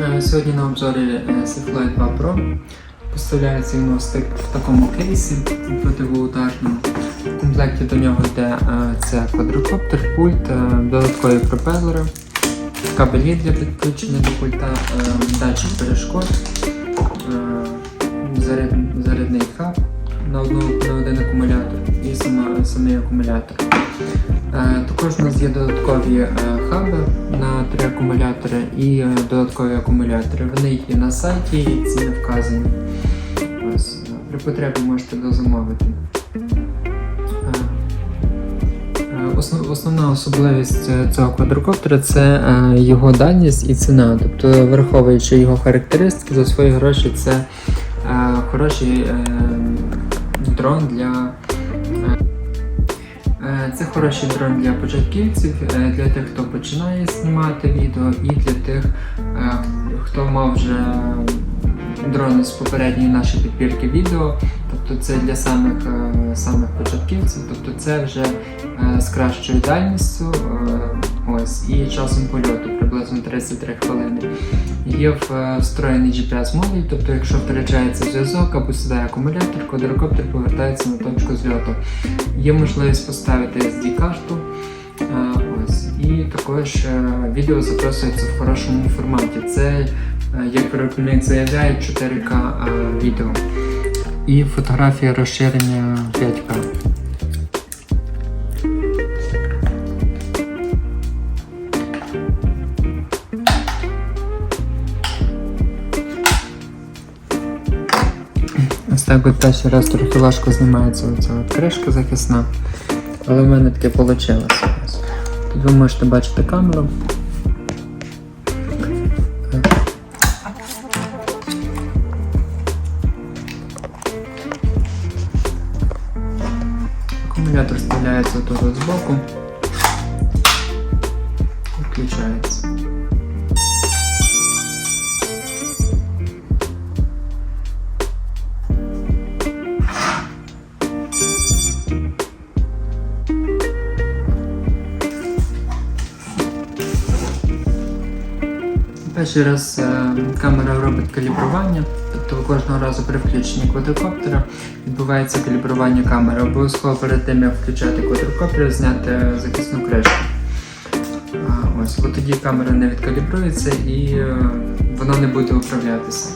Е, Сьогодні на обзорі е, Seafly 2 Pro. Поставляється він в такому кейсі противоударному. В комплекті до нього йде е, це квадрокоптер, пульт, додаткові пропелери, кабелі для підключення до пульта, датчик перешкод, зарядний хаб на, один акумулятор самий акумулятор. Е, Також у нас є додаткові е, хаби на три акумулятори і е, додаткові акумулятори. Вони є на сайті і ціни вказані. При потребі можете дозамовити. Основна особливість цього квадрокоптера це його дальність і ціна. Тобто, враховуючи його характеристики, за свої гроші це хороший дрон для. Це хороший дрон для початківців, е, для тих, хто починає знімати відео, і для тих, е, хто мав вже дрони з попередньої нашої підбірки відео. Тобто це для самих, е, самих початківців, тобто це вже з кращою дальністю ось, і часом польоту приблизно 33 хвилини. Є е, встроєний GPS-модуль, тобто якщо втрачається зв'язок або сідає акумулятор, квадрокоптер повертається на точку зльоту. Є можливість поставити SD-карту. е, Ось. І також е, відео записується в хорошому форматі. Це, як виробник заявляє, 4К е, відео. І фотографія розширення 5К. Ось так от перший раз трохи важко знімається оця от кришка захисна. Але в мене таке вийшло. Тут ви можете бачити камеру. Акумулятор вставляється тут от збоку. Включається. Перший раз е, камера робить калібрування, тобто кожного разу при включенні квадрокоптера відбувається калібрування камери. Обов'язково перед тим, як включати квадрокоптер, зняти захисну кришку. Ось, бо тоді камера не відкалібрується і е, вона не буде управлятися.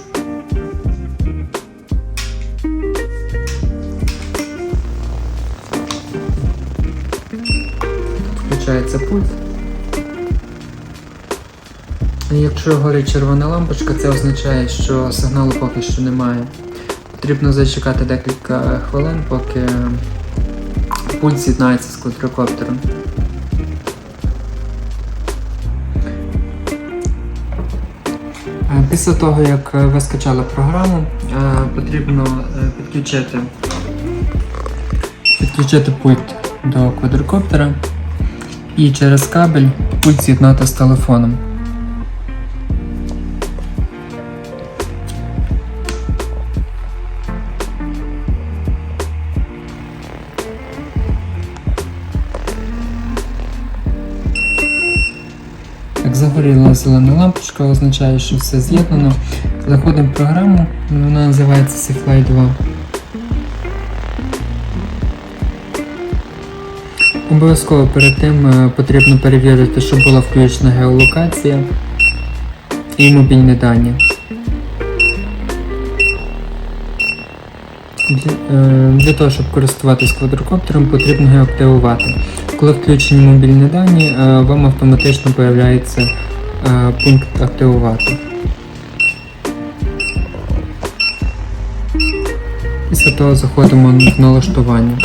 Включається пульт. Якщо горить червона лампочка, це означає, що сигналу поки що немає. Потрібно зачекати декілька хвилин, поки пульт з'єднається з квадрокоптером. Е, Після того, як ви скачали програму, е, потрібно е, підключити, підключити пульт до квадрокоптера і через кабель пульт з'єднати з телефоном. Загоріла зелена лампочка, означає, що все з'єднано. Заходимо в програму, вона називається Seafly 2. Обов'язково перед тим е, потрібно перевірити, щоб була включена геолокація і мобільні дані. Для, е, для того, щоб користуватись квадрокоптером, потрібно його активувати. Коли включені мобільні дані, е, вам автоматично з'являється е, пункт активувати. Після того заходимо в налаштування.